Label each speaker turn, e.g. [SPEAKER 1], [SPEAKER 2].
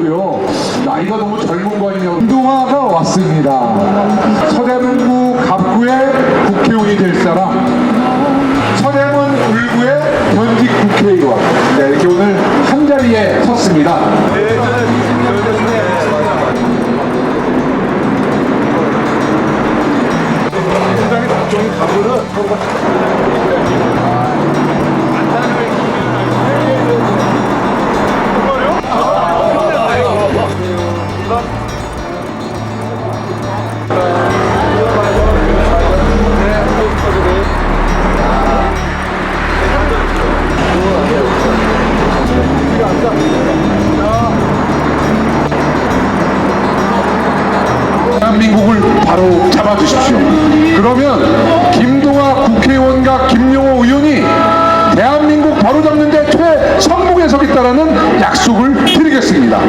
[SPEAKER 1] 그래요. 나이가 너무 젊은 거 아니냐고. 김동화가 왔습니다. 서대문구 갑구의 국회의원이 될 사람. 서대문 울구의 현직 국회의원. 네, 이렇게 오늘 한 자리에 섰습니다. 대한민국을 바로 잡아주십시오. 그러면 김동화 국회의원과 김용호 의원이 대한민국 바로 잡는데 최선봉에 서겠다라는 약속을 드리겠습니다.